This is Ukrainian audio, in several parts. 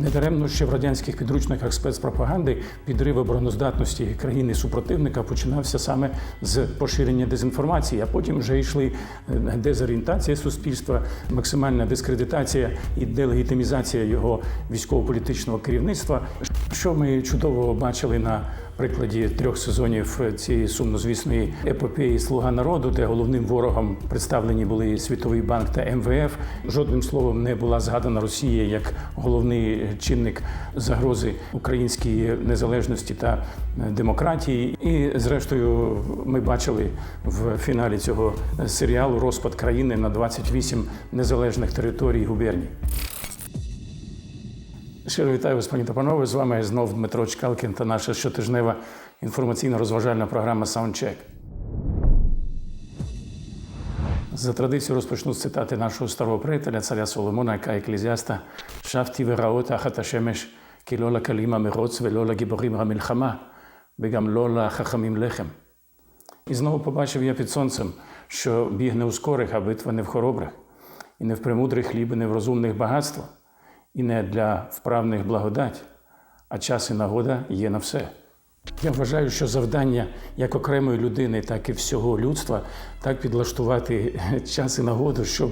Недаремно ще в радянських підручниках спецпропаганди підрив обороноздатності країни супротивника починався саме з поширення дезінформації, а потім вже йшли е, дезорієнтація суспільства, максимальна дискредитація і делегітимізація його військово-політичного керівництва. Що ми чудово бачили на прикладі трьох сезонів цієї сумнозвісної епопеї Слуга народу, де головним ворогом представлені були Світовий банк та МВФ. Жодним словом не була згадана Росія як головний чинник загрози українській незалежності та демократії. І, зрештою, ми бачили в фіналі цього серіалу розпад країни на 28 незалежних територій губерній. Щиро вітаю вас, пані та панове. З вами знов Дмитро Чкалкін та наша щотижнева інформаційно-розважальна програма Саундчек. За традицією розпочну з цитати нашого старого приятеля, царя Соломона, яка еклезіаста Шафті вераот ахат ашемеш, кі каліма мироц ве лола гіборім рамільхама, бігам лола хахамім лехем. І знову побачив я під сонцем, що біг не у скорих, а битва не в хоробрих, і не в премудрих хліб, і не в розумних багатствах і не для вправних благодать, а час і нагода є на все. Я вважаю, що завдання як окремої людини, так і всього людства так підлаштувати час і нагоду, щоб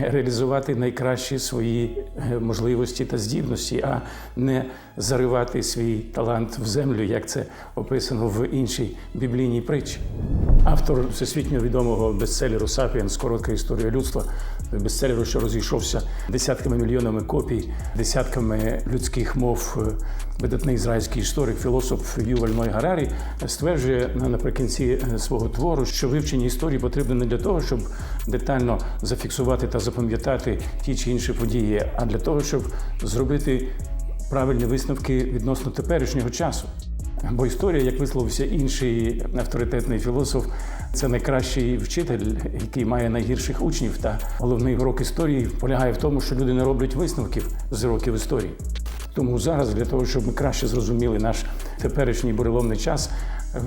реалізувати найкращі свої е, можливості та здібності, а не заривати свій талант в землю, як це описано в іншій біблійній притчі. Автор всесвітньо відомого бестселеру Сапіенс Коротка історія людства, бестселеру, що розійшовся десятками мільйонами копій, десятками людських мов. Видатний ізраїльський історик, філософ Юваль Ной Гарарі стверджує на- наприкінці е, свого твору, що вивчення історії потрібно не для того, щоб детально зафіксувати та запам'ятати ті чи інші події, а для того, щоб зробити правильні висновки відносно теперішнього часу. Бо історія, як висловився інший авторитетний філософ, це найкращий вчитель, який має найгірших учнів. Та головний урок історії полягає в тому, що люди не роблять висновків з уроків історії. Тому зараз, для того, щоб ми краще зрозуміли наш теперішній буреломний час,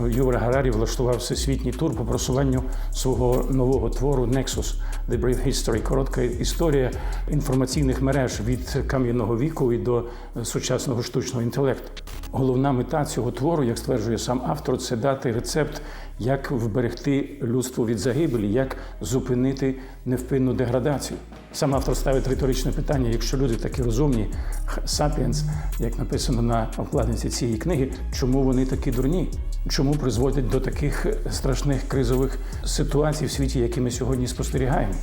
Юра Гарарі влаштував всесвітній тур по просуванню свого нового твору Nexus – The Brief History – коротка історія інформаційних мереж від кам'яного віку і до сучасного штучного інтелекту. Головна мета цього твору, як стверджує сам автор, це дати рецепт, як вберегти людство від загибелі, як зупинити невпинну деградацію. Сам автор ставить риторичне питання: якщо люди такі розумні, сапіенс, як написано на обкладинці цієї книги, чому вони такі дурні? Чому призводять до таких страшних кризових ситуацій в світі, які ми сьогодні спостерігаємо?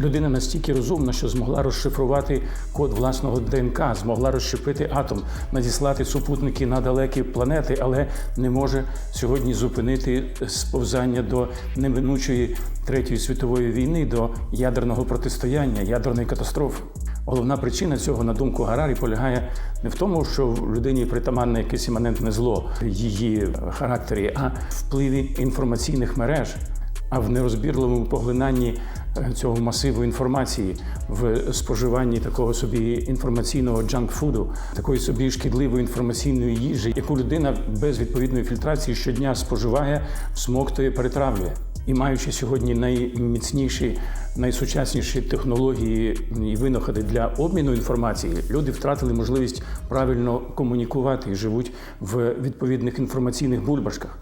Людина настільки розумна, що змогла розшифрувати код власного ДНК, змогла розщепити атом, надіслати супутники на далекі планети, але не може сьогодні зупинити сповзання до неминучої третьої світової війни, до ядерного протистояння, ядерної катастрофи. Головна причина цього, на думку Гарарі, полягає не в тому, що в людині притаманне якесь іманентне зло її характері, а впливі інформаційних мереж а в нерозбірливому поглинанні е, цього масиву інформації, в споживанні такого собі інформаційного джанк-фуду, такої собі шкідливої інформаційної їжі, яку людина без відповідної фільтрації щодня споживає, всмоктує, перетравлює. І маючи сьогодні найміцніші, найсучасніші технології і винаходи для обміну інформації, люди втратили можливість правильно комунікувати і живуть в відповідних інформаційних бульбашках.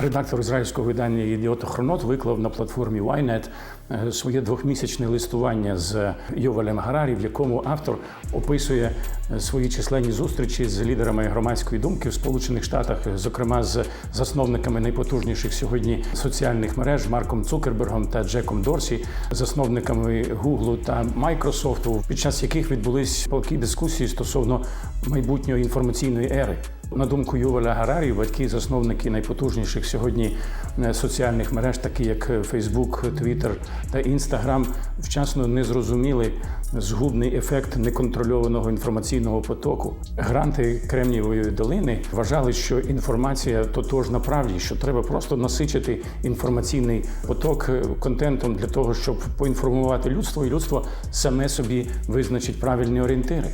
Редактор ізраїльського видання «Єдіот Хронот виклав на платформі Ynet е, своє двохмісячне листування з Йовалем Гарарі, в якому автор описує е, свої численні зустрічі з лідерами громадської думки в Сполучених Штатах, зокрема з засновниками найпотужніших сьогодні соціальних мереж Марком Цукербергом та Джеком Дорсі, засновниками Гуглу та Майкрософту, під час яких відбулись палкі дискусії стосовно майбутньої інформаційної ери. На думку Юваля Гарарі, батьки, засновники найпотужніших сьогодні е, соціальних мереж, такі як Facebook, Twitter та Instagram, вчасно не зрозуміли згубний ефект неконтрольованого інформаційного потоку. Гранти Кремнієвої долини вважали, що інформація тотожна правді, що треба просто насичити інформаційний поток е, контентом для того, щоб поінформувати людство, і людство саме собі визначить правильні орієнтири.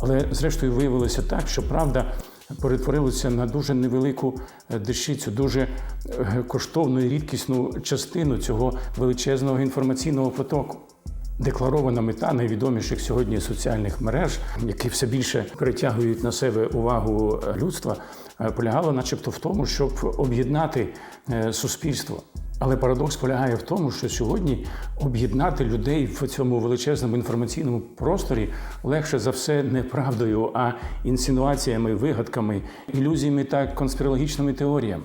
Але зрештою виявилося так, що правда перетворилося на дуже невелику е, дещицю, дуже е, коштовну і рідкісну частину цього величезного інформаційного потоку. Декларована мета найвідоміших сьогодні соціальних мереж, які все більше перетягують на себе увагу людства, е, полягала, начебто, в тому, щоб об'єднати суспільство. Але парадокс полягає в тому, що сьогодні об'єднати людей в цьому величезному інформаційному просторі легше за все не правдою, а інсинуаціями, вигадками, ілюзіями та конспірологічними теоріями.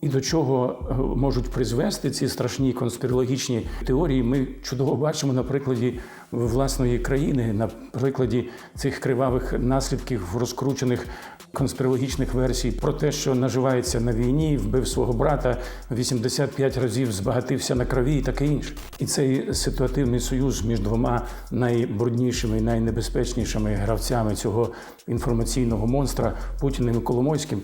І до чого е, можуть призвести ці страшні конспірологічні теорії, ми чудово бачимо на прикладі власної країни, на прикладі цих кривавих наслідків розкручених конспірологічних версій про те, що наживається на війні, вбив свого брата 85 разів, збагатився на крові і таке інше. І цей ситуативний союз між двома найбруднішими і найнебезпечнішими гравцями цього інформаційного монстра Путіним і Коломойським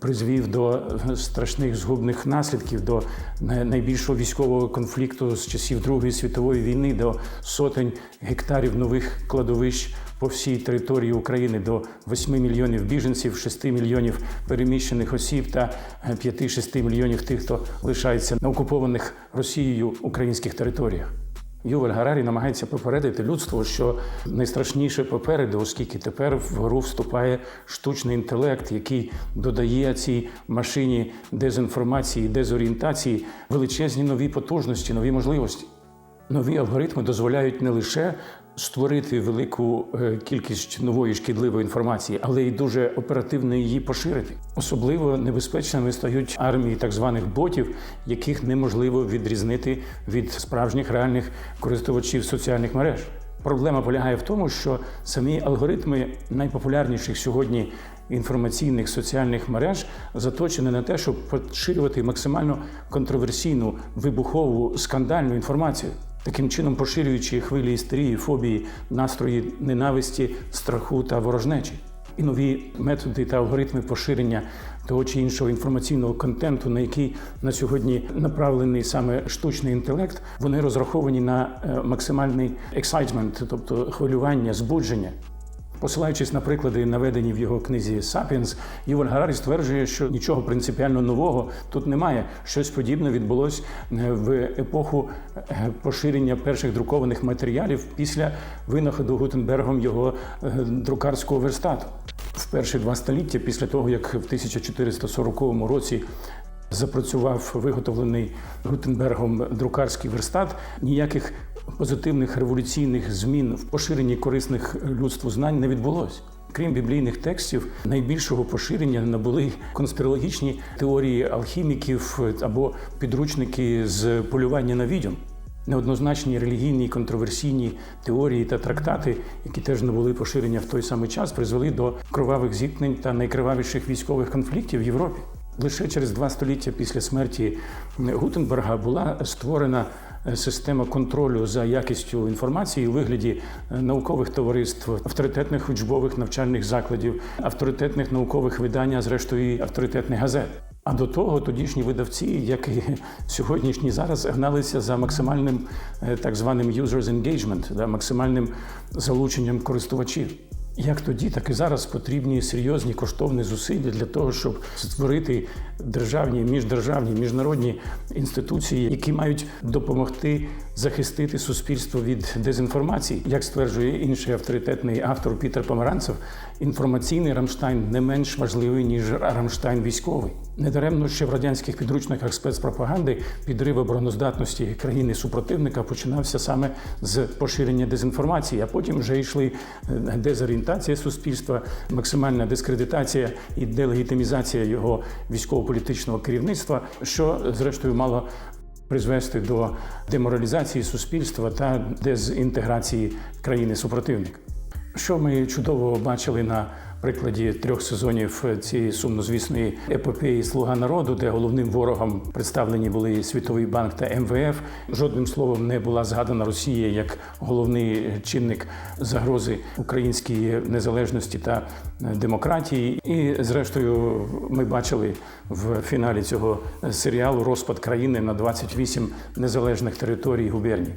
призвів до страшних згубних наслідків, до найбільшого військового конфлікту з часів Другої світової війни, до сотень гектарів нових кладовищ по всій території України до 8 мільйонів біженців, 6 мільйонів переміщених осіб та 5-6 мільйонів тих, хто лишається на окупованих Росією українських територіях. Ювель Гарарі намагається попередити людство, що найстрашніше попереду, оскільки тепер в гру вступає штучний інтелект, який додає цій машині дезінформації, дезорієнтації величезні нові потужності, нові можливості. Нові алгоритми дозволяють не лише створити велику е, кількість нової шкідливої інформації, але й дуже оперативно її поширити. Особливо небезпечними стають армії так званих ботів, яких неможливо відрізнити від справжніх реальних користувачів соціальних мереж. Проблема полягає в тому, що самі алгоритми найпопулярніших сьогодні інформаційних соціальних мереж заточені на те, щоб поширювати максимально контроверсійну вибухову скандальну інформацію таким чином поширюючи хвилі істерії, фобії, настрої ненависті, страху та ворожнечі. І нові методи та алгоритми поширення того чи іншого інформаційного контенту, на який на сьогодні направлений саме штучний інтелект, вони розраховані на е, максимальний ексайтмент, тобто хвилювання, збудження. Посилаючись на приклади, наведені в його книзі Сапіенс, Юваль Гарарі стверджує, що нічого принципіально нового тут немає. Щось подібне відбулось е, в епоху е, поширення перших друкованих матеріалів після винаходу Гутенбергом його е, друкарського верстату. В перші два століття, після того як в 1440 році запрацював виготовлений Гутенбергом друкарський верстат, ніяких позитивних революційних змін в поширенні корисних людству знань не відбулося. Крім біблійних текстів, найбільшого поширення набули конспірологічні теорії алхіміків або підручники з полювання на відьом. Неоднозначні релігійні контроверсійні теорії та трактати, які теж набули поширення в той самий час, призвели до кровавих зіткнень та найкривавіших військових конфліктів в Європі. Лише через два століття після смерті Гутенберга була створена Е, система контролю за якістю інформації у вигляді е, наукових товариств, авторитетних учбових навчальних закладів, авторитетних наукових видань, а зрештою і авторитетних газет. А до того тодішні видавці, як і сьогоднішні зараз, гналися за максимальним е, так званим users engagement, да, максимальним залученням користувачів. Як тоді, так і зараз потрібні серйозні коштовні зусилля для того, щоб створити державні, міждержавні, міжнародні інституції, які мають допомогти захистити суспільство від дезінформації. Як стверджує інший авторитетний автор Пітер Помаранцев, інформаційний Рамштайн не менш важливий ніж Рамштайн військовий. Недаремно ще в радянських підручниках спецпропаганди підрив обороноздатності країни супротивника починався саме з поширення дезінформації, а потім вже йшли е, дезорієнтація суспільства, максимальна дискредитація і делегітимізація його військово-політичного керівництва, що зрештою мало призвести до деморалізації суспільства та дезінтеграції країни супротивника. Що ми чудово бачили на прикладі трьох сезонів цієї сумнозвісної епопеї Слуга народу, де головним ворогом представлені були Світовий банк та МВФ. Жодним словом не була згадана Росія як головний чинник загрози українській незалежності та демократії. І, зрештою, ми бачили в фіналі цього серіалу розпад країни на 28 незалежних територій губерній.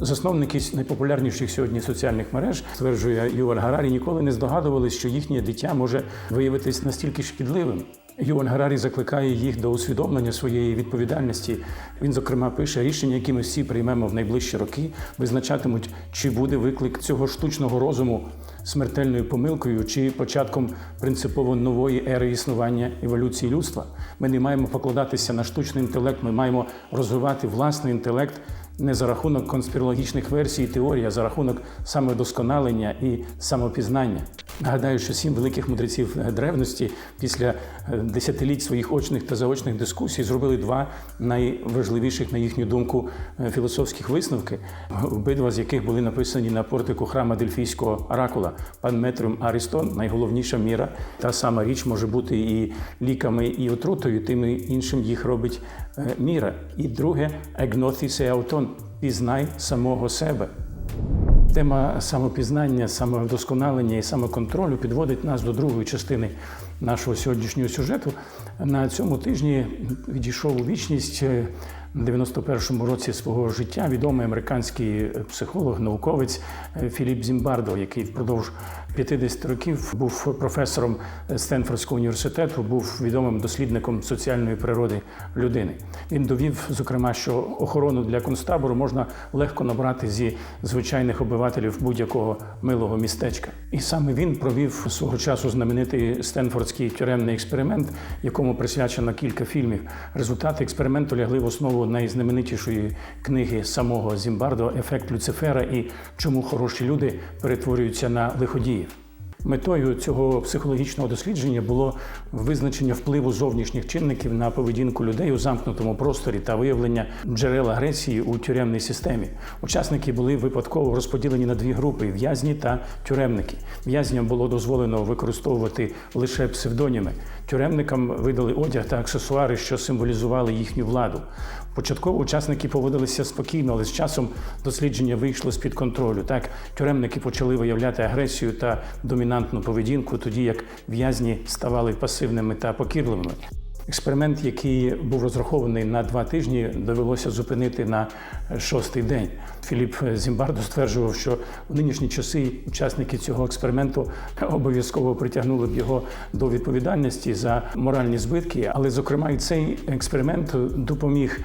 Засновники найпопулярніших сьогодні соціальних мереж, стверджує Юваль Гарарі, ніколи не здогадувалися, що їхнє дитя може виявитись настільки шкідливим. Юван Гарарі закликає їх до усвідомлення своєї відповідальності. Він, зокрема, пише рішення, які ми всі приймемо в найближчі роки, визначатимуть, чи буде виклик цього штучного розуму смертельною помилкою чи початком принципово нової ери існування еволюції людства. Ми не маємо покладатися на штучний інтелект, ми маємо розвивати власний інтелект не за рахунок конспірологічних версій і теорій, а за рахунок самодосконалення і самопізнання. Нагадаю, що сім великих мудреців древності після е, десятиліть своїх очних та заочних дискусій зробили два найважливіших, на їхню думку, е, філософських висновки, обидва з яких були написані на портику храма Дельфійського оракула. Пан Метрум Арістон, найголовніша міра. Та сама річ може бути і ліками, і отрутою, тим і іншим їх робить е, міра. І друге егноθісе аутон пізнай самого себе. Тема самопізнання, самовдосконалення і самоконтролю підводить нас до другої частини нашого сьогоднішнього сюжету. На цьому тижні відійшов у вічність е, 91-му році свого життя відомий американський психолог, науковець е, Філіп Зімбардо, який впродовж 50 років був професором Стенфордського університету, був відомим дослідником соціальної природи людини. Він довів, зокрема, що охорону для концтабору можна легко набрати зі звичайних обивателів будь-якого милого містечка. І саме він провів свого часу знаменитий Стенфордський тюремний експеримент, якому присвячено кілька фільмів. Результати експерименту лягли в основу найзнаменитішої книги самого Зімбардо Ефект Люцифера і чому хороші люди перетворюються на лиходіїв. Метою цього психологічного дослідження було визначення впливу зовнішніх чинників на поведінку людей у замкнутому просторі та виявлення джерел агресії у тюремній системі. Учасники були випадково розподілені на дві групи в'язні та тюремники. В'язням було дозволено використовувати лише псевдоніми. Тюремникам видали одяг та аксесуари, що символізували їхню владу. Початково учасники поводилися спокійно, але з часом дослідження вийшло з під контролю. Так, тюремники почали виявляти агресію та домінантну поведінку, тоді як в'язні ставали пасивними та покірливими. Експеримент, який був розрахований на два тижні, довелося зупинити на шостий день. Філіп Зімбардо стверджував, що у нинішні часи учасники цього експерименту обов'язково притягнули б його до відповідальності за моральні збитки. Але, зокрема, і цей експеримент допоміг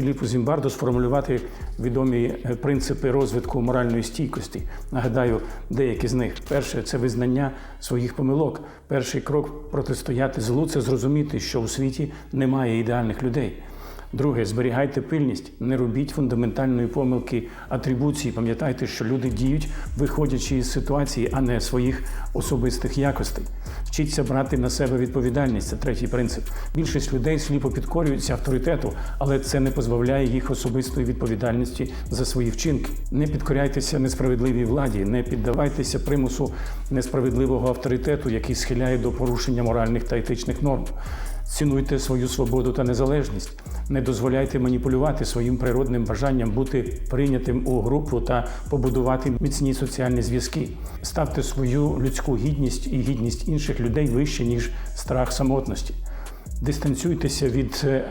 Філіпу Зімбардо сформулювати відомі е, принципи розвитку моральної стійкості. Нагадаю, деякі з них. Перше це визнання своїх помилок. Перший крок протистояти злу це зрозуміти, що у світі немає ідеальних людей. Друге, зберігайте пильність, не робіть фундаментальної помилки атрибуції. Пам'ятайте, що люди діють, виходячи із ситуації, а не своїх особистих якостей. Вчіться брати на себе відповідальність. Це третій принцип. Більшість людей сліпо підкорюються авторитету, але це не позбавляє їх особистої відповідальності за свої вчинки. Не підкоряйтеся несправедливій владі, не піддавайтеся примусу несправедливого авторитету, який схиляє до порушення моральних та етичних норм. Цінуйте свою свободу та незалежність. Не дозволяйте маніпулювати своїм природним бажанням бути прийнятим у групу та побудувати міцні соціальні зв'язки. Ставте свою людську гідність і гідність інших людей вище ніж страх самотності. Дистанцюйтеся від е,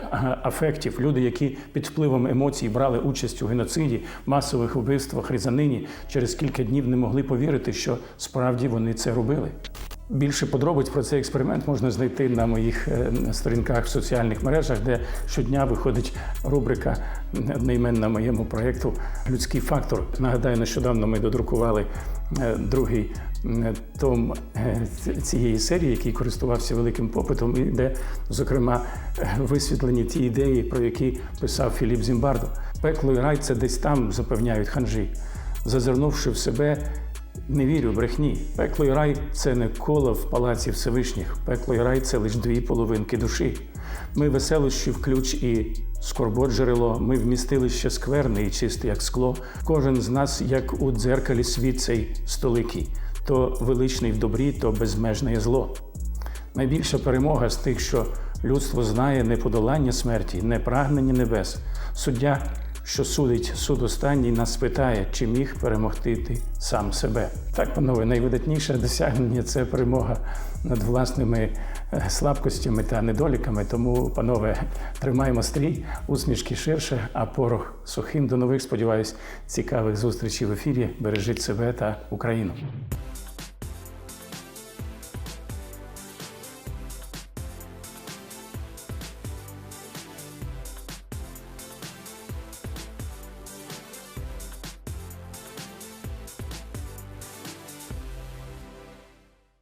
афектів. Люди, які під впливом емоцій брали участь у геноциді, масових вбивствах, різанині, через кілька днів не могли повірити, що справді вони це робили. Більше подробиць про цей експеримент можна знайти на моїх е, сторінках в соціальних мережах, де щодня виходить рубрика одноіменна моєму проєкту Людський фактор. Нагадаю, нещодавно ми додрукували е, другий том е, цієї серії, який користувався великим попитом, і де, зокрема, висвітлені ті ідеї, про які писав Філіп Зімбардо. Пекло і рай це десь там запевняють ханжі, зазирнувши в себе. Не вірю брехні. Пекло і рай це не коло в палаці Всевишніх. Пекло і рай це лише дві половинки душі. Ми веселощі в ключ і скорбот джерело. Ми вмістилище скверне і чисте, як скло. Кожен з нас, як у дзеркалі світ цей столикий, то величний в добрі, то безмежне зло. Найбільша перемога з тих, що людство знає не подолання смерті, не прагнення небес. Суддя що судить суд останній, нас питає, чи міг перемогти ти сам себе. Так, панове, найвидатніше досягнення це перемога над власними е, слабкостями та недоліками. Тому, панове, тримаємо стрій, усмішки ширше, а порох сухим. До нових, сподіваюсь, цікавих зустрічей в ефірі. Бережіть себе та Україну.